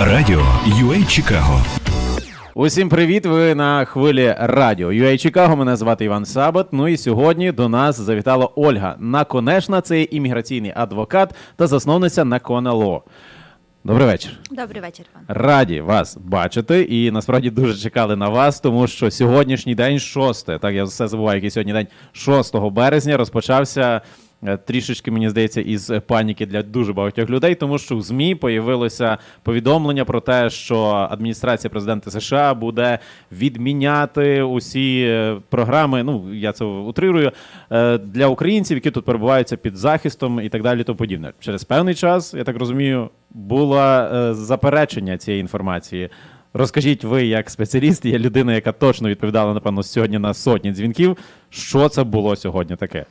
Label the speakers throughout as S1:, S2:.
S1: Радіо UA Чикаго
S2: Усім привіт! Ви на хвилі радіо UA Чикаго. Мене звати Іван Сабат. Ну і сьогодні до нас завітала Ольга Наконешна. Це імміграційний адвокат та засновниця Накона Ло. Добрий вечір.
S3: Добрий вечір, пан.
S2: Раді вас бачити, і насправді дуже чекали на вас, тому що сьогоднішній день, 6, так я все забуваю, який сьогодні день 6 березня, розпочався трішечки, мені здається, із паніки для дуже багатьох людей, тому що в ЗМІ появилося повідомлення про те, що адміністрація президента США буде відміняти усі е, програми. Ну я це утрирую е, для українців, які тут перебуваються під захистом і так далі. То подібне. Через певний час, я так розумію, було е, заперечення цієї інформації. Розкажіть ви, як спеціаліст, є людина, яка точно відповідала, напевно, сьогодні на сотні дзвінків. Що це було сьогодні таке?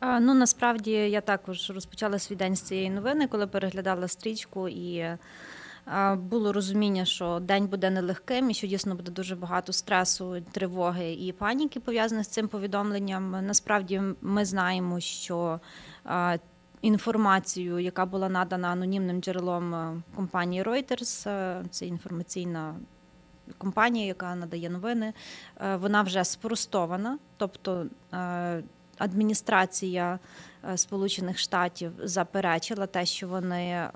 S3: Ну насправді я також розпочала свій день з цієї новини, коли переглядала стрічку, і було розуміння, що день буде нелегким і що дійсно буде дуже багато стресу, тривоги і паніки пов'язаних з цим повідомленням. Насправді ми знаємо, що інформацію, яка була надана анонімним джерелом компанії Reuters, це інформаційна. Компанія, яка надає новини, вона вже спростована, тобто адміністрація е, Сполучених Штатів заперечила те, що вони е,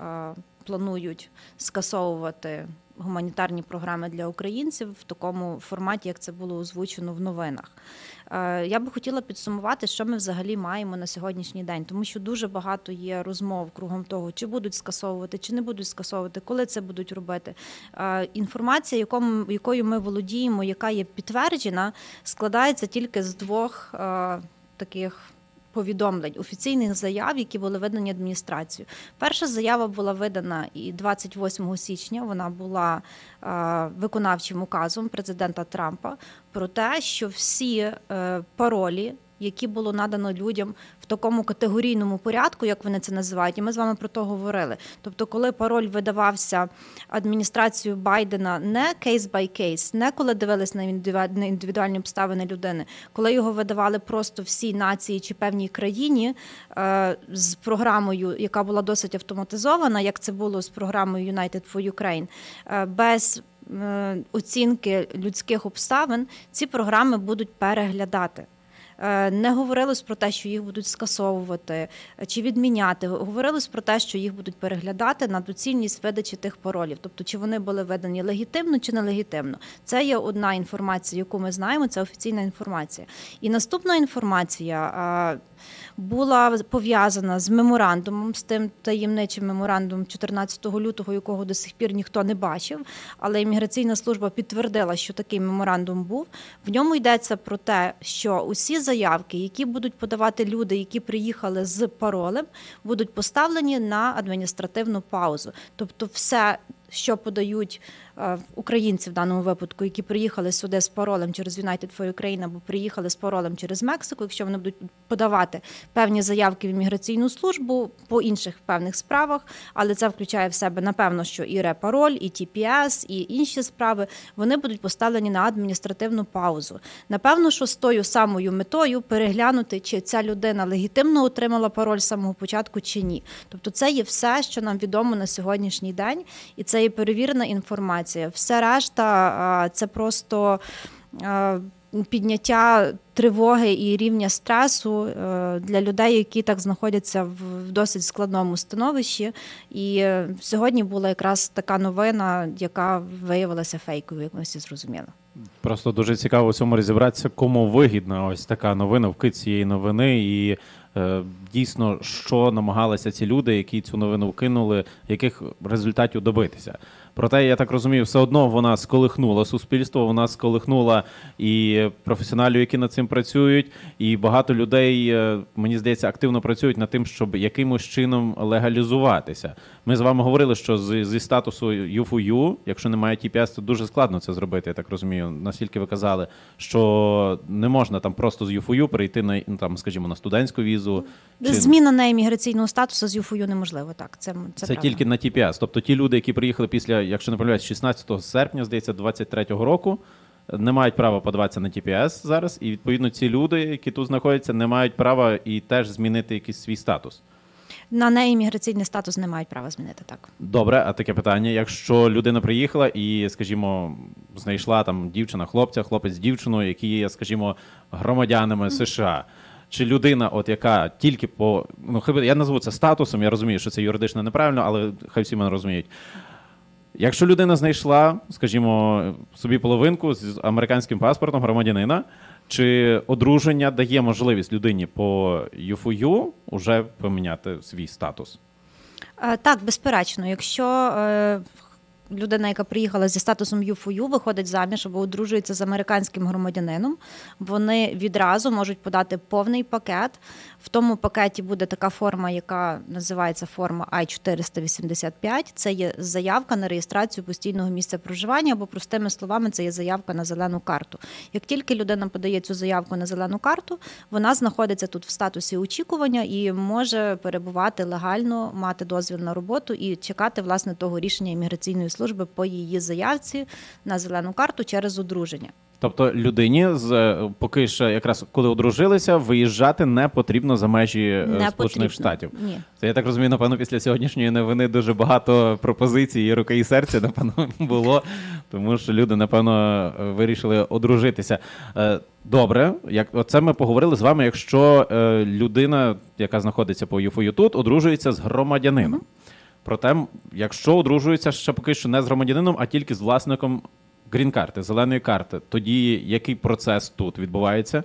S3: планують скасовувати гуманітарні програми для українців в такому форматі, як це було озвучено в новинах. Е, Я би хотіла підсумувати, що ми взагалі маємо на сьогоднішній день, тому що дуже багато є розмов кругом того, чи будуть скасовувати, чи не будуть скасовувати, коли це будуть робити. Інформація, якою ми володіємо, яка є підтверджена, складається тільки з двох таких. Повідомлень офіційних заяв, які були видані адміністрацією. Перша заява була видана і 28 січня. Вона була е, виконавчим указом президента Трампа про те, що всі е, паролі, які було надано людям в такому категорійному порядку, як вони це називають, і ми з вами про то говорили. Тобто, коли пароль видавався адміністрацією Байдена не кейс бай кейс, не коли дивились на індивідуальні обставини людини, коли його видавали просто всій нації чи певній країні е, з програмою, яка була досить автоматизована, як це було з програмою United for Ukraine, е, без е, оцінки людських обставин, ці програми будуть переглядати. Е, Не говорилось про те, що їх будуть скасовувати е, чи відміняти. Говорилось про те, що їх будуть переглядати на доцільність видачі тих паролів, тобто чи вони були видані легітимно чи нелегітимно. Це є одна інформація, яку ми знаємо. Це офіційна інформація. І наступна інформація. е, Була пов'язана з меморандумом, з тим таємничим меморандумом 14 лютого, якого до сих пір ніхто не бачив. Але імміграційна служба підтвердила, що такий меморандум був. В ньому йдеться про те, що усі заявки, які будуть подавати люди, які приїхали з паролем, будуть поставлені на адміністративну паузу. Тобто, все. Що подають е, українці в даному випадку, які приїхали сюди з паролем через United for Ukraine або приїхали з паролем через Мексику, якщо вони будуть подавати певні заявки в імміграційну службу по інших певних справах, але це включає в себе напевно, що і репароль, і TPS, і інші справи, вони будуть поставлені на адміністративну паузу. Напевно, що з тою самою метою переглянути, чи ця людина легітимно отримала пароль з самого початку чи ні. Тобто, це є все, що нам відомо на сьогоднішній день, і це є перевірена інформація. Все решта це просто. Підняття тривоги і рівня стресу е, для людей, які так знаходяться в досить складному становищі. І е, сьогодні була якраз така новина, яка виявилася фейковою, як ми всі зрозуміли.
S2: Просто дуже цікаво у цьому розібратися, кому вигідна ось така новина, вкид цієї новини, і дійсно, що намагалися ці люди, які цю новину вкинули, яких результатів добитися. Проте, я так розумію, все одно вона сколихнула суспільство, вона сколихнула і професіоналів, які над цим працюють, і багато людей, е, мені здається, активно працюють над тим, щоб якимось чином легалізуватися. Ми з вами говорили, що зі статусу U4U, якщо немає TPS, то дуже складно це зробити. Я так розумію. Наскільки ви казали, що не можна там просто з U4U перейти на ну, там, скажімо, на студентську візу. чи-
S3: Зміна неімміграційного статусу з ЮФОЮ неможливо. Так, це, це,
S2: це
S3: правда.
S2: тільки на TPS. Тобто ті люди, які приїхали після, якщо не помиляюсь, 16 серпня, здається, 23-го року, не мають права подаватися на TPS зараз, і відповідно ці люди, які тут знаходяться, не мають права і теж змінити якийсь свій статус.
S3: на неї міграційний статус не мають права змінити так.
S2: Добре, а таке питання: якщо людина приїхала і, скажімо, знайшла там дівчина, хлопця, хлопець дівчину, які є, скажімо, громадянами США. Чи людина, от яка тільки по ну хіба я назву це статусом, я розумію, що це юридично неправильно, але хай всі мене розуміють. Якщо людина знайшла, скажімо, собі половинку з американським паспортом громадянина, чи одруження дає можливість людині по ЮФУ уже поміняти свій статус?
S3: Е, Так, безперечно, якщо е, людина, яка приїхала зі статусом ЮФОЮ, виходить заміж або одружується з американським громадянином, вони відразу можуть подати повний пакет. В тому пакеті буде така форма, яка називається форма I-485. Це є заявка на реєстрацію постійного місця проживання, або простими словами, це є заявка на зелену карту. Як тільки людина подає цю заявку на зелену карту, вона знаходиться тут в статусі очікування і може перебувати легально, мати дозвіл на роботу і чекати власне того рішення імміграційної служби по її заявці на зелену карту через одруження.
S2: Тобто людині з е, поки що, якраз коли одружилися, виїжджати не потрібно за межі е,
S3: Не
S2: Сполучених
S3: потрібно.
S2: Штатів.
S3: Ні.
S2: Це я так розумію, напевно, після сьогоднішньої новини дуже багато пропозицій і руки і серця, напевно, було, тому що люди, напевно, вирішили одружитися. Е, Добре, як оце ми поговорили з вами. Якщо е, людина, яка знаходиться по ЮФОЮ тут, одружується з громадянином. Проте, якщо одружується ще поки що не з громадянином, а тільки з власником грін-карти, зеленої карти, тоді який процес тут відбувається?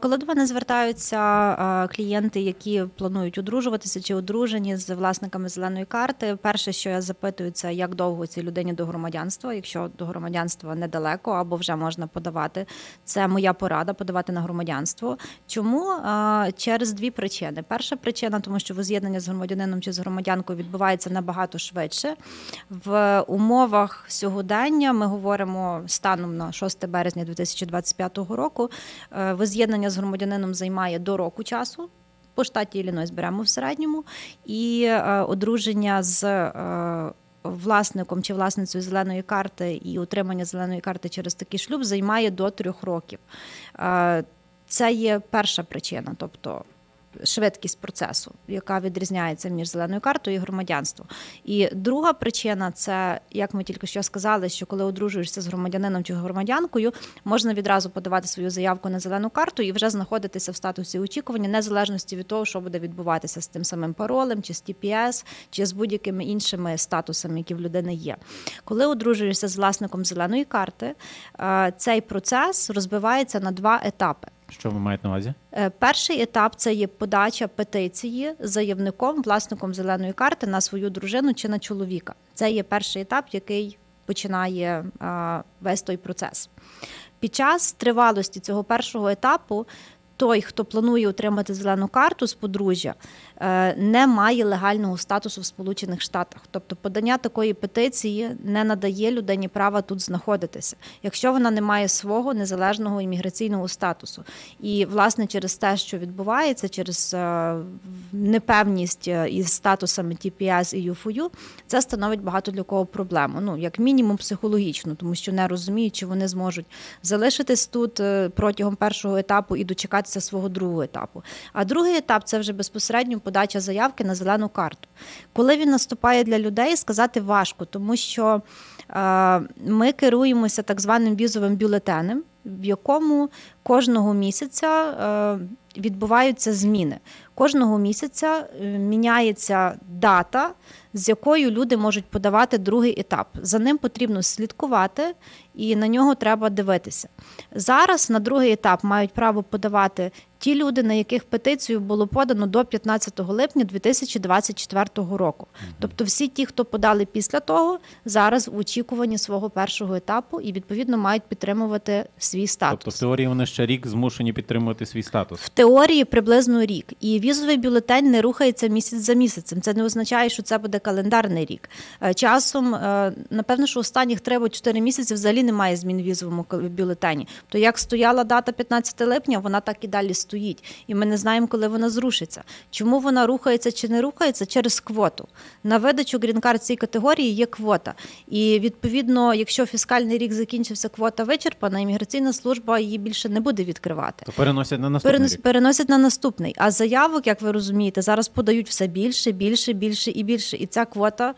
S3: Коли до мене звертаються клієнти, які планують одружуватися чи одружені з власниками зеленої карти, перше, що я запитую, це як довго цій людині до громадянства. Якщо до громадянства недалеко або вже можна подавати, це моя порада подавати на громадянство. Чому через дві причини? Перша причина, тому що воз'єднання з громадянином чи з громадянкою відбувається набагато швидше. В умовах сьогодення ми говоримо станом на 6 березня 2025 року. е, Воз'єднання з громадянином займає до року часу. По штаті Іллінойс беремо в середньому, і е, одруження з е, власником чи власницею зеленої карти і отримання зеленої карти через такий шлюб займає до трьох років. Е, це є перша причина, тобто швидкість процесу, яка відрізняється між зеленою картою і громадянством. І друга причина це, як ми тільки що сказали, що коли одружуєшся з громадянином чи громадянкою, можна відразу подавати свою заявку на зелену карту і вже знаходитися в статусі очікування, незалежності від того, що буде відбуватися з тим самим паролем, чи з TPS, чи з будь-якими іншими статусами, які в людини є. Коли одружуєшся з власником зеленої карти, е, цей процес розбивається на два етапи.
S2: Що ви маєте на увазі?
S3: Е, Перший етап це є подача петиції заявником, власником зеленої карти на свою дружину чи на чоловіка. Це є перший етап, який починає весь той процес. Під час тривалості цього першого етапу. Той, хто планує отримати зелену карту з подружжя, не має легального статусу в Сполучених Штатах. Тобто подання такої петиції не надає людині права тут знаходитися, якщо вона не має свого незалежного імміграційного статусу. І власне через те, що відбувається, через е, непевність е, із статусами TPS і ЮФУ, це становить багато для кого проблему. Ну як мінімум психологічно, тому що не розуміють, чи вони зможуть залишитись тут е, протягом першого етапу і дочекатися свого другого етапу. А другий етап це вже безпосередньо подача заявки на зелену карту. Коли він наступає для людей, сказати важко, тому що е, ми керуємося так званим візовим бюлетенем, в якому кожного місяця е, відбуваються зміни. Кожного місяця е, міняється дата, з якою люди можуть подавати другий етап. За ним потрібно слідкувати і на нього треба дивитися. Зараз на другий етап мають право подавати ті люди, на яких петицію було подано до 15 липня 2024 року. Тобто, всі ті, хто подали після того, зараз в очікуванні свого першого етапу і відповідно мають підтримувати свій статус.
S2: Тобто, в теорії вони ще рік змушені підтримувати свій статус.
S3: В теорії приблизно рік. І візовий бюлетень не рухається місяць за місяцем. Це не означає, що це буде календарний рік. Е, Часом, е, напевно, що останніх 3 або 4 місяці взагалі немає змін в візовому бюлетені. То як стояла дата 15 липня, вона так і далі стоїть. І ми не знаємо, коли вона зрушиться. Чому вона рухається чи не рухається? Через квоту. На видачу грін-карт цій категорії є квота. І відповідно, якщо фіскальний рік закінчився, квота вичерпана, імміграційна служба її більше не буде відкривати.
S2: То переносять на наступний
S3: Перенос,
S2: рік.
S3: Переносять на наступний. А заявок, як ви розумієте, зараз подають все більше, більше, більше і більше. І ця квота.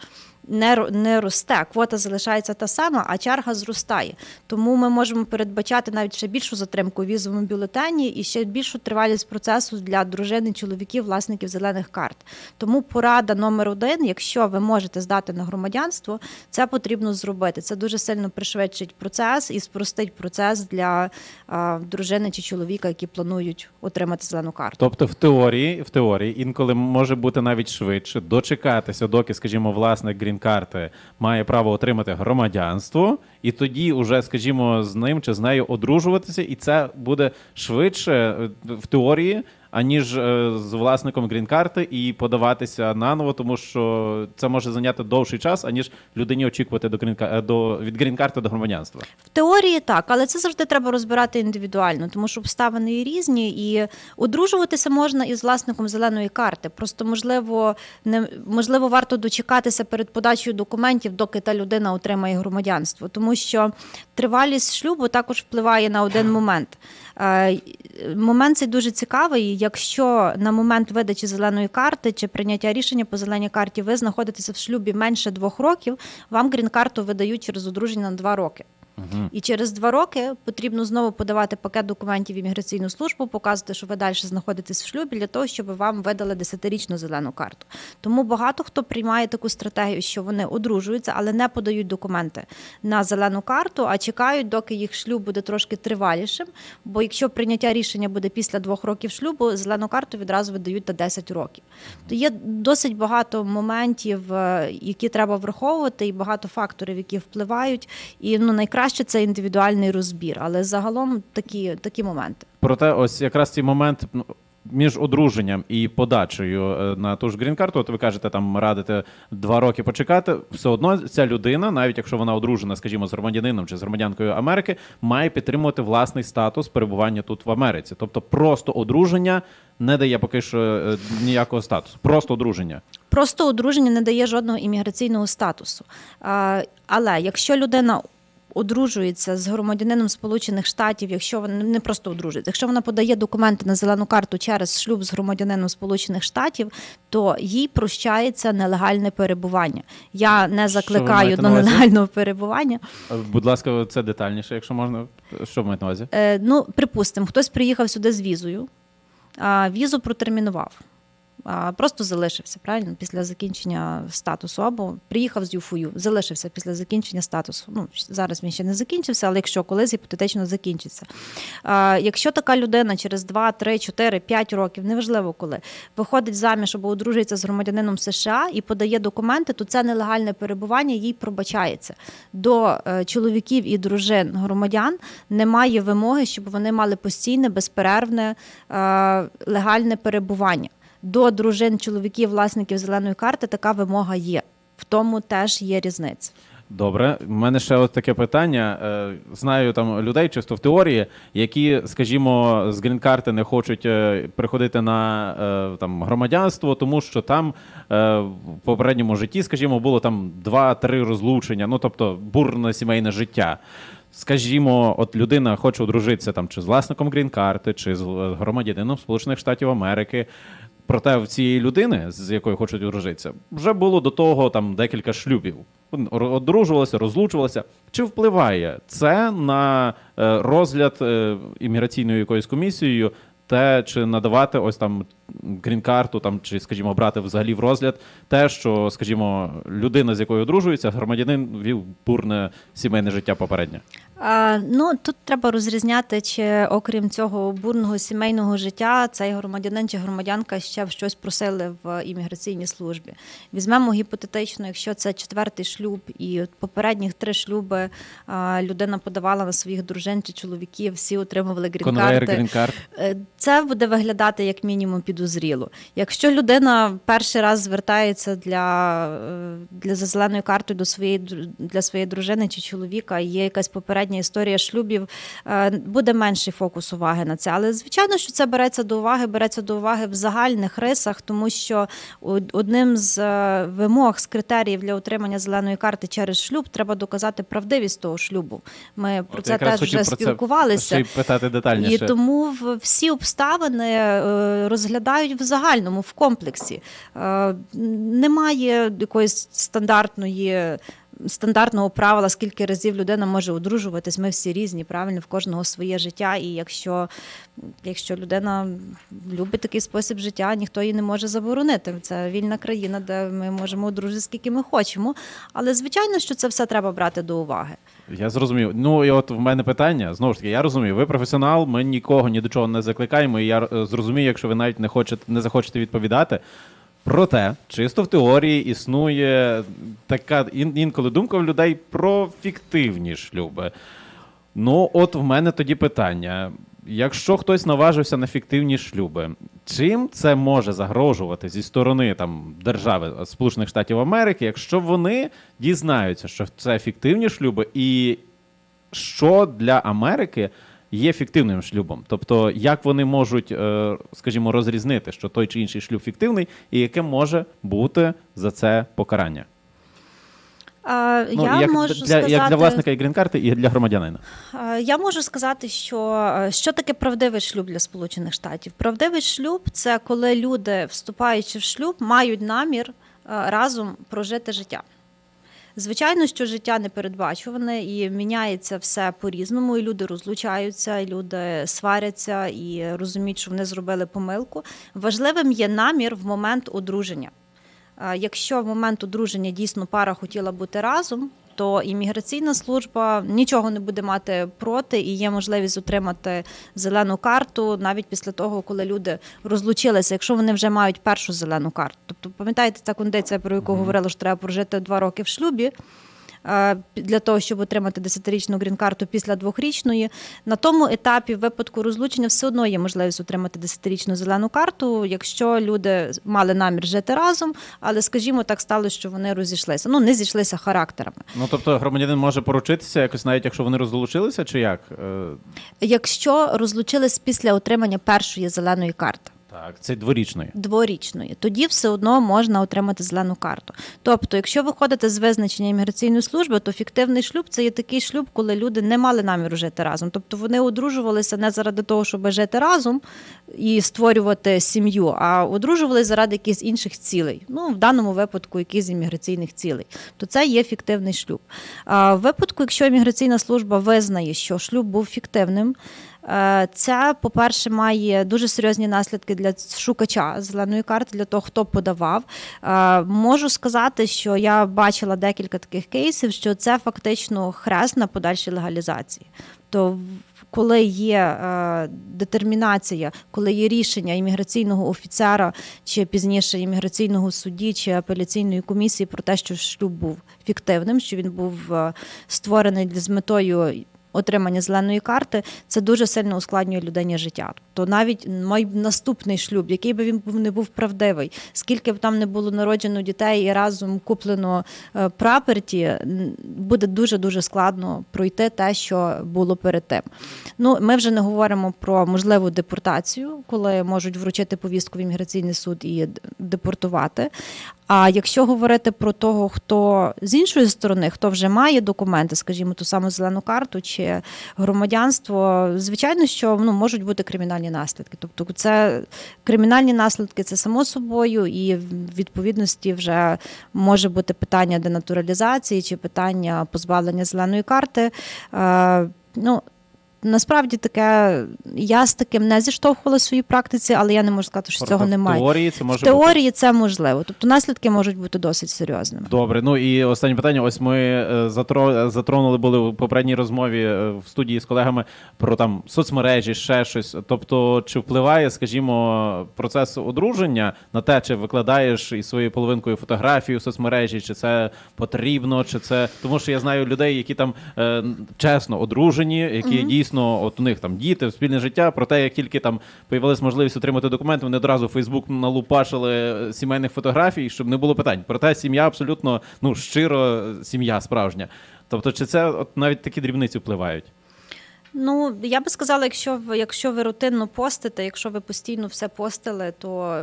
S3: Не, не росте, квота залишається та сама, а черга зростає. Тому ми можемо передбачати навіть ще більшу затримку у візовому бюлетені і ще більшу тривалість процесу для дружин і чоловіків, власників зелених карт. Тому порада номер один: якщо ви можете здати на громадянство, це потрібно зробити. Це дуже сильно пришвидшить процес і спростить процес для а, дружини чи чоловіка, які планують отримати зелену карту.
S2: Тобто, в теорії, в теорії інколи може бути навіть швидше дочекатися, доки, скажімо, власник грін-карти має право отримати громадянство, і тоді уже, скажімо, з ним чи з нею одружуватися, і це буде швидше е, в теорії. Аніж е, з власником грін-карти і подаватися наново, тому що це може зайняти довший час, аніж людині очікувати до грін-ка- е, до від грін-карти до громадянства.
S3: В теорії так, але це завжди треба розбирати індивідуально, тому що обставини є різні, і одружуватися можна із власником зеленої карти. Просто можливо, не можливо, варто дочекатися перед подачею документів, доки та людина отримає громадянство, тому що тривалість шлюбу також впливає на один момент. Е, Момент цей дуже цікавий. Якщо на момент видачі зеленої карти чи прийняття рішення по зеленій карті ви знаходитеся в шлюбі менше двох років, вам грін-карту видають через одруження на два роки. І через два роки потрібно знову подавати пакет документів в імміграційну службу, показувати, що ви далі знаходитесь в шлюбі для того, щоб вам видали десятирічну зелену карту. Тому багато хто приймає таку стратегію, що вони одружуються, але не подають документи на зелену карту, а чекають, доки їх шлюб буде трошки тривалішим. Бо якщо прийняття рішення буде після двох років шлюбу, зелену карту відразу видають на 10 років. То є досить багато моментів, е, які треба враховувати, і багато факторів, які впливають. І ну найкраще це індивідуальний розбір, але загалом такі, такі моменти.
S2: Проте, ось якраз цей момент ну, між одруженням і подачею е, на ту ж грін-карту, от ви кажете, там радите два роки почекати. Все одно ця людина, навіть якщо вона одружена, скажімо, з громадянином чи з громадянкою Америки, має підтримувати власний статус перебування тут в Америці. Тобто, просто одруження не дає поки що е, ніякого статусу. Просто одруження.
S3: Просто одруження не дає жодного імміграційного статусу. Але якщо людина одружується з громадянином Сполучених Штатів, якщо вона не просто одружується, якщо вона подає документи на зелену карту через шлюб з громадянином Сполучених Штатів, то їй прощається нелегальне перебування. Я не закликаю до нелегального перебування.
S2: Е, Будь ласка, це детальніше, якщо можна. Що ви маєте на увазі?
S3: Е, ну, припустимо, хтось приїхав сюди з візою, а візу протермінував. Просто залишився правильно після закінчення статусу, або приїхав з ЮФУ, залишився після закінчення статусу. Ну зараз він ще не закінчився, але якщо колись гіпотетично закінчиться. А, Якщо така людина через 2, 3, 4, 5 років, неважливо коли, виходить заміж або одружується з громадянином США і подає документи, то це нелегальне перебування їй пробачається. До е, чоловіків і дружин громадян немає вимоги, щоб вони мали постійне, безперервне е, легальне перебування. До дружин чоловіків, власників зеленої карти така вимога є. В тому теж є різниця.
S2: Добре, у мене ще от таке питання. Е, Знаю там людей, чисто в теорії, які, скажімо, з грін-карти не хочуть е, приходити на е, там громадянство, тому що там в попередньому житті, скажімо, було там два-три розлучення, ну тобто бурне сімейне життя. Скажімо, от людина хоче одружитися там чи з власником грін-карти, чи з громадянином Сполучених Штатів Америки. Проте в цієї людини, з якою хочуть одружитися, вже було до того там декілька шлюбів. Одружувалися, розлучувалися. Чи впливає це на е, розгляд е, імміграційною якоюсь комісією, те, чи надавати ось там грін-карту, там чи, скажімо, брати взагалі в розгляд те, що, скажімо, людина, з якою одружується, громадянин вів бурне сімейне життя попереднє?
S3: А, ну тут треба розрізняти, чи окрім цього бурного сімейного життя цей громадянин чи громадянка ще в щось просили в імміграційній службі. Візьмемо гіпотетично, якщо це четвертий шлюб, і попередніх три шлюби людина подавала на своїх дружин чи чоловіків, всі отримували грін-карти.
S2: грін-карт.
S3: Це буде виглядати як мінімум підозріло. Якщо людина перший раз звертається для, е, для за зеленою картою до своєї для своєї дружини чи чоловіка, є якась попередня історія шлюбів, е, буде менший фокус уваги на це. Але звичайно, що це береться до уваги, береться до уваги в загальних рисах, тому що одним з е, вимог з критеріїв для отримання зеленої карти через шлюб треба доказати правдивість того шлюбу. Ми про
S2: От
S3: це теж вже
S2: про це
S3: спілкувалися.
S2: ще питати детальніше.
S3: І тому всі обставини обставини е, розглядають в загальному, в комплексі. Е, Немає якоїсь стандартної. Стандартного правила, скільки разів людина може одружуватись, ми всі різні, правильно, в кожного своє життя. І якщо, якщо людина любить такий спосіб життя, ніхто її не може заборонити. Це вільна країна, де ми можемо одружити скільки ми хочемо. Але звичайно, що це все треба брати до уваги.
S2: Я зрозумів. Ну і от в мене питання знову ж таки, я розумію, ви професіонал, ми нікого ні до чого не закликаємо. І я е, зрозумію, якщо ви навіть не хочете не захочете відповідати. Проте, чисто в теорії існує така ін- інколи думка в людей про фіктивні шлюби. Ну, от в мене тоді питання: якщо хтось наважився на фіктивні шлюби, чим це може загрожувати зі сторони там держави Сполучених Штатів Америки, якщо вони дізнаються, що це фіктивні шлюби, і що для Америки є фіктивним шлюбом? Тобто, як вони можуть, е, скажімо, розрізнити, що той чи інший шлюб фіктивний, і яке може бути за це покарання?
S3: А,
S2: Ну,
S3: я
S2: як,
S3: можу
S2: для,
S3: сказати,
S2: як для власника і грін-карти, і для громадянина.
S3: Я можу сказати, що е, що таке правдивий шлюб для Сполучених Штатів? Правдивий шлюб це коли люди, вступаючи в шлюб, мають намір е, разом прожити життя. Звичайно, що життя непередбачуване і міняється все по-різному, і люди розлучаються, і люди сваряться і розуміють, що вони зробили помилку. Важливим є намір в момент одруження. Якщо в момент одруження дійсно пара хотіла бути разом, то імміграційна служба нічого не буде мати проти, і є можливість отримати зелену карту навіть після того, коли люди розлучилися, якщо вони вже мають першу зелену карту. Тобто, пам'ятаєте, ця кондиція, про яку говорили, що треба прожити два роки в шлюбі. Е, Для того щоб отримати 10-річну грін-карту після двохрічної, на тому етапі в випадку розлучення все одно є можливість отримати 10-річну зелену карту, якщо люди мали намір жити разом, але скажімо, так стало, що вони розійшлися. Ну не зійшлися характерами.
S2: Ну тобто громадянин може поручитися якось, навіть якщо вони розлучилися, чи як? Е,
S3: Якщо розлучились після отримання першої зеленої карти.
S2: Так, це дворічної.
S3: Дворічної, тоді все одно можна отримати зелену карту. Тобто, якщо виходити з визначення імміграційної служби, то фіктивний шлюб це є такий шлюб, коли люди не мали наміру жити разом. Тобто вони одружувалися не заради того, щоб жити разом і створювати сім'ю, а одружувалися заради якихось інших цілей. Ну, в даному випадку, якихось імміграційних цілей. То це є фіктивний шлюб. А в випадку, якщо імміграційна служба визнає, що шлюб був фіктивним. Це, по-перше, має дуже серйозні наслідки для шукача зеленої карти, для того, хто подавав. Е, Можу сказати, що я бачила декілька таких кейсів, що це фактично хрест на подальшій легалізації. То коли є е, детермінація, коли є рішення імміграційного офіцера чи пізніше імміграційного судді чи апеляційної комісії про те, що шлюб був фіктивним, що він був е, створений з метою отримання зеленої карти, це дуже сильно ускладнює людині життя. То навіть наступний шлюб, який би він був не був правдивий, скільки б там не було народжено дітей і разом куплено е, праперті, буде дуже дуже складно пройти те, що було перед тим. Ну, ми вже не говоримо про можливу депортацію, коли можуть вручити повістку в імміграційний суд і депортувати. А якщо говорити про того, хто з іншої сторони, хто вже має документи, скажімо, ту саму зелену карту чи громадянство, звичайно, що ну, можуть бути кримінальні наслідки. Тобто, це кримінальні наслідки, це само собою, і в відповідності вже може бути питання денатуралізації чи питання позбавлення зеленої карти. Е, ну, Насправді таке, я з таким не зіштовхувала в своїй практиці, але я не можу сказати, що
S2: Просто
S3: цього
S2: в
S3: немає.
S2: теорії це може
S3: В теорії це можливо. Тобто наслідки можуть бути досить серйозними.
S2: Добре, ну і останнє питання. Ось ми е, затро- затронули були в попередній розмові е, в студії з колегами про там соцмережі, ще щось. Тобто, чи впливає, скажімо, процес одруження на те, чи викладаєш із своєю половинкою фотографію в соцмережі, чи це потрібно, чи це тому, що я знаю людей, які там е, чесно одружені, які дійсно от у них там діти, спільне життя. Проте, як тільки там появилась можливість отримати документи, вони одразу в Фейсбук налупашили сімейних фотографій, щоб не було питань. Проте сім'я абсолютно ну щиро сім'я справжня. Тобто, чи це от навіть такі дрібниці впливають?
S3: Ну я би сказала, якщо ви якщо ви рутинно постите, якщо ви постійно все постили, то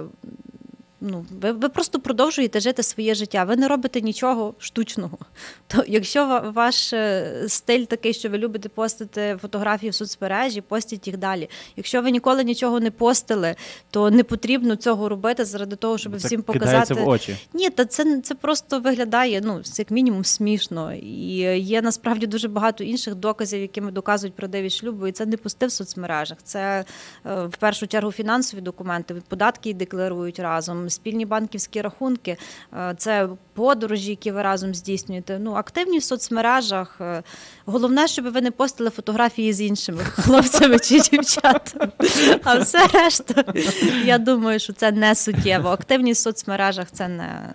S3: ну, ви, ви просто продовжуєте жити своє життя. Ви не робите нічого штучного. То якщо ваш е, стиль такий, що ви любите постити фотографії в соцмережі, постіть їх далі. Якщо ви ніколи нічого не постили, то не потрібно цього робити заради того, щоб
S2: Це
S3: всім показати.
S2: в очі.
S3: Ні, та це, це просто виглядає ну як мінімум смішно. І є насправді дуже багато інших доказів, якими доказують про правдивість шлюбу. І це не пусти в соцмережах. Це е, в першу чергу фінансові документи, податки декларують разом, спільні банківські рахунки, е, це подорожі, які ви разом здійснюєте. Ну, активні в соцмережах. Е, Головне, щоб ви не постили фотографії з іншими хлопцями чи дівчатами. А все решта, я думаю, що це не суттєво. Активність в соцмережах це не.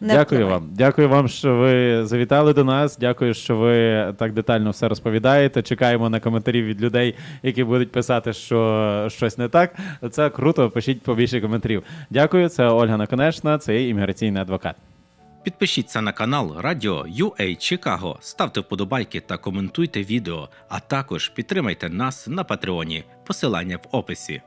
S3: Не
S2: Дякую
S3: впливає.
S2: вам. Дякую вам, що ви завітали до нас. Дякую, що ви так детально все розповідаєте. Чекаємо на коментарі від людей, які будуть писати, що щось не так. Це круто. Пишіть побільше коментарів. Дякую. Це Ольга Наконечна, це імміграційний адвокат.
S4: Підпишіться на канал Радіо UA Чикаго, ставте вподобайки та коментуйте відео, а також підтримайте нас на Патреоні. Посилання в описі.